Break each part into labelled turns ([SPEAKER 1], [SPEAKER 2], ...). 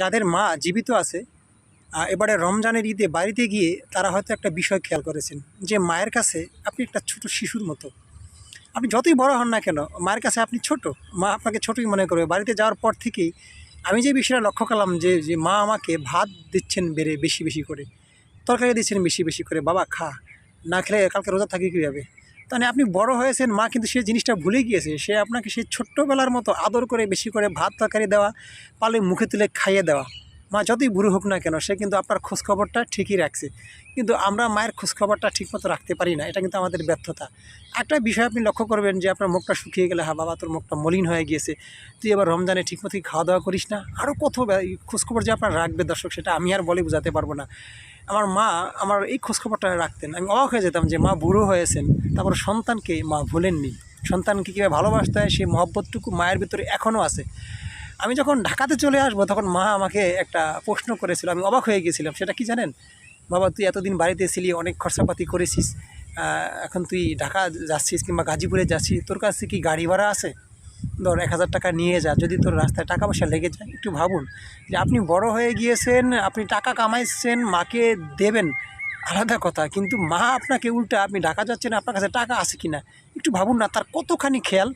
[SPEAKER 1] যাদের মা জীবিত আছে এবারে রমজানের ঈদে বাড়িতে গিয়ে তারা হয়তো একটা বিষয় খেয়াল করেছেন যে মায়ের কাছে আপনি একটা ছোট শিশুর মতো। আপনি যতই বড় হন না কেন, মায়ের কাছে আপনি ছোট। মা আপনাকে ছোটই মনে করবে। বাড়িতে যাওয়ার পর থেকেই আমি যে বিষয়টা লক্ষ্য করলাম যে যে মা আমাকে ভাত দিচ্ছেন বেড়ে বেশি বেশি করে, তরকারি দিচ্ছেন বেশি বেশি করে, বাবা খা, না খেলে কালকে রোজা থাকি কীভাবে তাহলে আপনি বড় হয়েছেন, মা কিন্তু সে জিনিসটা ভুলে গিয়েছে। সে আপনাকে সেই ছোট্টবেলার মতো আদর করে, বেশি করে ভাত তরকারি দেওয়া, পালে মুখে তুলে খাইয়ে দেওয়া। মা, যতই বুড়ো হোক না কেন, সে কিন্তু আপনার খোঁজখবরটা ঠিকই রাখছে। কিন্তু আমরা মায়ের খোঁজখবরটা ঠিকমতো রাখতে পারি না, এটা কিন্তু আমাদের ব্যর্থতা। একটা বিষয় আপনি লক্ষ্য করবেন যে, আপনার মুখটা শুকিয়ে গেলে হ্যাঁ বাবা, তোর মুখটা মলিন হয়ে গিয়েছে, তুই এবার রমজানে ঠিকমতো খাওয়া দাওয়া করিস না। আরও কত খোঁজখবর যে আপনার রাখবে দর্শক, সেটা আমি আর বলে বোঝাতে পারব না। আমার মা আমার এই খোঁজখবরটা রাখতেন। আমি অবাক হয়ে যেতাম যে, মা বুড়ো হয়েছেন, তারপর সন্তানকে মা ভুলেননি। সন্তানকে কীভাবে ভালোবাসতে হয়, সেই মহব্বতটুকু মায়ের ভিতরে এখনও আছে। আমি যখন ঢাকাতে চলে আসব, তখন মা আমাকে একটা প্রশ্ন করেছিল। আমি অবাক হয়ে গেছিলাম, সেটা কি জানেন? বাবা, তুই এতদিন বাড়িতে ছিলি, অনেক খরচাপাতি করেছিস এখন তুই ঢাকা যাচ্ছিস কিংবা গাজীপুরে যাচ্ছিস, তোর কাছে কি গাড়ি ভাড়া আছে? ধর এক হাজার টাকা নিয়ে যা, যদি তোর রাস্তায় টাকা পয়সা লেগে যায়, একটু ভাবুন যে আপনি বড় হয়ে গিয়েছেন, আপনি টাকা কামাইছেন, মাকে দেবেন, আলাদা কথা। কিন্তু মা আপনাকে উল্টা, আপনি ঢাকা যাচ্ছেন, আপনার কাছে টাকা আছে কি না একটু ভাবুন না, তার কতখানি খেয়াল?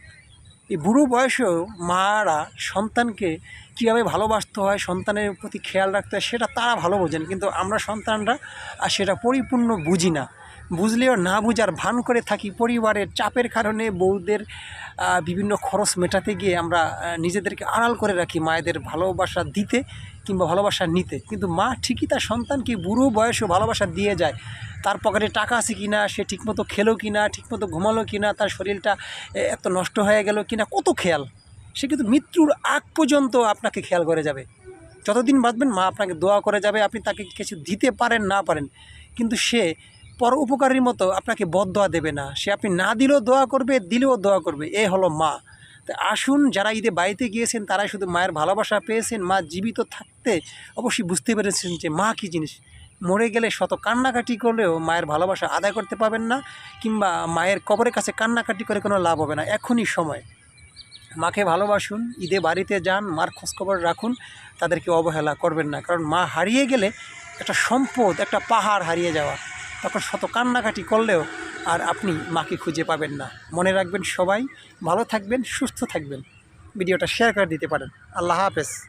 [SPEAKER 1] এই বুড়ো বয়সেও মারা সন্তানকে কীভাবে ভালোবাসতে হয়, সন্তানের প্রতি খেয়াল রাখতে হয়, সেটা তারা ভালো বোঝেন। কিন্তু আমরা সন্তানরা আর সেটা পরিপূর্ণ বুঝি না। বুঝলেও না বুঝার ভান করে থাকি। পরিবারের চাপের কারণে বউদের বিভিন্ন খরচ মেটাতে গিয়ে আমরা নিজেদেরকে আড়াল করে রাখি মায়েদের ভালোবাসা দিতে কিংবা ভালোবাসা নিতে। কিন্তু মা ঠিকই তার সন্তানকে বুড়ো বয়সেও ভালোবাসা দিয়ে যায়। তার পকেটে টাকা আছে কি না সে ঠিকমতো খেলো কি না ঠিকমতো ঘুমালো কি না তার শরীরটা এত নষ্ট হয়ে গেল কি না কত খেয়াল। সে কিন্তু মৃত্যুর আগ পর্যন্ত আপনাকে খেয়াল করে যাবে। যতদিন বাঁচবেন মা আপনাকে দোয়া করে যাবে, আপনি তাকে কিছু দিতে পারেন, না পারেন। কিন্তু সে পর উপকারীর মতো আপনাকে বদ দোয়া দেবে না। সে আপনি না দিলেও দোয়া করবে, দিলেও দোয়া করবে। এ হলো মা। তো আসুন, যারা ঈদে বাড়িতে গিয়েছেন তারাই শুধু মায়ের ভালোবাসা পেয়েছেন, মা জীবিত থাকতে অবশ্যই বুঝতে পেরেছেন যে মা কী জিনিস। মরে গেলে শত কান্নাকাটি করলেও মায়ের ভালোবাসা আদায় করতে পারবেন না, কিংবা মায়ের কবরের কাছে কান্নাকাটি করে কোনো লাভ হবে না। এখনই সময়। মাকে ভালোবাসুন, ঈদে বাড়িতে যান, মার খোঁজখবর রাখুন, তাদেরকে অবহেলা করবেন না। কারণ মা হারিয়ে গেলে একটা সম্পদ, একটা পাহাড় হারিয়ে যাওয়া। তখন শত কান্নাকাটি করলেও আর আপনি মাকে খুঁজে পাবেন না। মনে রাখবেন সবাই, ভালো থাকবেন, সুস্থ থাকবেন। ভিডিওটা শেয়ার করে দিতে পারেন। আল্লাহ হাফেজ।